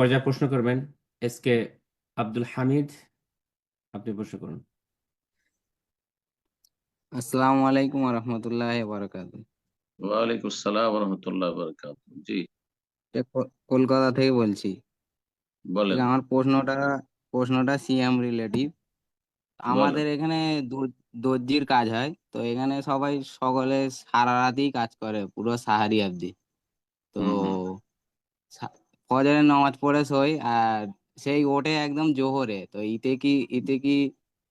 পর্যায়ে প্রশ্ন করবেন এস কে আব্দুল হামিদ আপনি প্রশ্ন করুন। আসসালামু আলাইকুম রহমতুল্লাহ বারাকাতু ওয়ালাইকুম আসসালাম রহমতুল্লাহ বরকাত জি। কলকাতা থেকে বলছি। বলেন। আমার প্রশ্নটা প্রশ্নটা সিএম রিলেটিভ। আমাদের এখানে দর- দর্জির কাজ হয়। তো এখানে সবাই সকলে সারা রাতই কাজ করে পুরো সাহারি অবধি। তো ফজরের নামাজ পড়ে শোয় আর সেই ওঠে একদম জোহরে। তো ইতে কি ইতে কি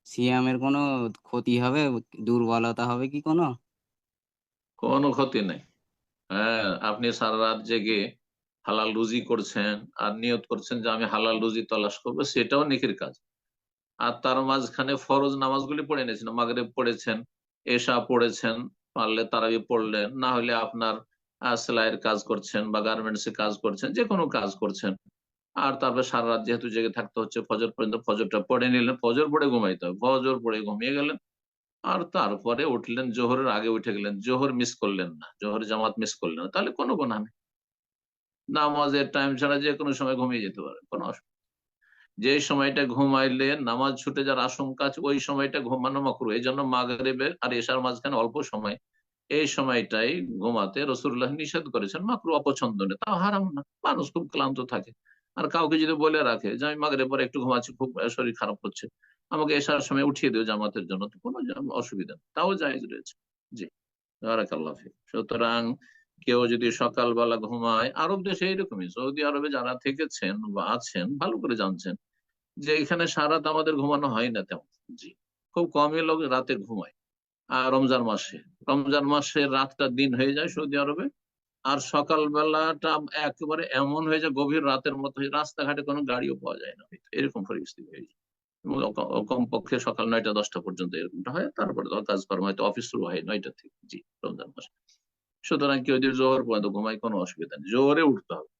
সিয়ামের কোনো ক্ষতি হবে? দুর্বলতা হবে কি কোনো? কোনো ক্ষতি নেই। হ্যাঁ আপনি সারা রাত জেগে হালাল রুজি করছেন, আর নিয়ত করছেন যে আমি হালাল রুজি তলাশ করব, সেটাও নেকির কাজ। আর তার মাঝখানে ফরজ নামাজগুলি পড়ে নিয়েছেন মাগরেব পড়েছেন, এশা পড়েছেন, পারলে তারাবি পড়লেন, না হলে আপনার সেলাইয়ের কাজ করছেন বা গার্মেন্টস কাজ করছেন যে কোনো কাজ করছেন। আর তারপরে সারা রাত যেহেতু জেগে থাকতে হচ্ছে, ফজর পর্যন্ত ফজরটা পড়ে নিলেন, ফজর পড়ে ঘুমাইতে হবে, ফজর পড়ে ঘুমিয়ে গেলেন। আর তারপরে উঠলেন, জোহরের আগে উঠে গেলেন, জোহর মিস করলেন না জোহর জামাত মিস করলেন না, তাহলে কোনো গুণা নেই। নামাজের টাইম ছাড়া যে কোনো সময় ঘুমিয়ে যেতে পারে কোনো অসুবিধা। যে সময়টা ঘুমাইলে নামাজ ছুটে যাওয়ার আশঙ্কা আছে, ওই সময়টা ঘুমানো মাকরু, এই জন্য মাগরেবের আর এশার মাঝখানে অল্প সময় এই সময়টাই ঘুমাতে রসুল্লাহ নিষেধ করেছেন, মাকরু অপছন্দ নেই তাও হারাম না, মানুষ খুব ক্লান্ত থাকে। আর কাউকে যদি বলে রাখে যে, আমি মাগরে পরে একটু ঘুমাচ্ছি, খুব শরীর খারাপ হচ্ছে, আমাকে এসার সময় উঠিয়ে দিও জামাতের জন্য তো কোনো অসুবিধা তাও জায়েজ রয়েছে। জি। বারাকাল্লাহ সুতরাং কেউ যদি সকালবেলা ঘুমায়, আরব দেশে এইরকমই। সৌদি আরবে যারা থেকেছেন বা আছেন, ভালো করে জানছেন যে, এখানে সারা রাত আমাদের ঘুমানো হয় না তেমন। জি। খুব কমই লোক রাতে ঘুমায়। রমজান মাসে। রমজান মাসে রাতটা দিন হয়ে যায় সৌদি আরবে। আর সকালবেলাটা একেবারে এমন হয়ে যায়, গভীর রাতের মতো রাস্তাঘাটে কোনো গাড়িও পাওয়া যায় না। এরকম পরিস্থিতি হয়ে যায়। কমপক্ষে সকাল নয়টা, দশটা পর্যন্ত এরকমটা হয়। তারপরে তো কাজকর্ম হয়তো অফিস শুরু হয় নয়টা থেকে। জি, রমজান মাসে। সুতরাং কেউ যদি জোহর পর্যন্ত ঘুমায় কোনো অসুবিধা নেই। জোহরে উঠতে হবে।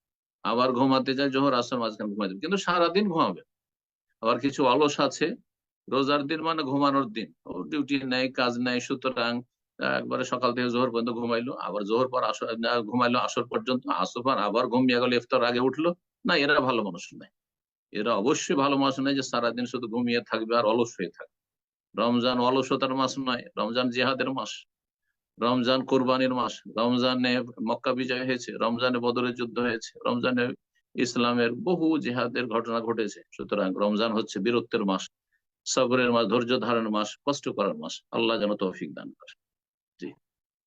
আবার ঘুমাতে যায়, জোহর আসর মাঝখানে ঘুমাতে। কিন্তু সারাদিন ঘুমাবে আবার কিছু অলস আছে রোজার দিন মানে ঘুমানোর দিন। ওর ডিউটি নেই, কাজ নেই, সুতরাং একবারে সকাল থেকে জোহর পর্যন্ত ঘুমাইলো। আবার জোহর পর আসর ঘুমাইলো আসর পর্যন্ত। আসর পর আবার ঘুমিয়ে গেল, ইফতার আগে উঠল। না, এরা ভালো মানুষ নয়। এরা অবশ্যই ভালো মানুষ নয় যে সারাদিন শুধু ঘুমিয়ে থাকবে আর অলস হয়ে থাকবে। রমজান অলসতার মাস নয়, রমজান জিহাদের মাস। রমজান কোরবানির মাস। রমজানে মক্কা বিজয় হয়েছে, রমজানে বদরের যুদ্ধ হয়েছে, রমজানে ইসলামের বহু জিহাদের ঘটনা ঘটেছে। সুতরাং রমজান হচ্ছে বীরত্বের মাস। সবরের মাস ধৈর্য ধারণের মাস কষ্ট করার মাস। আল্লাহ যেন তৌফিক দান করে।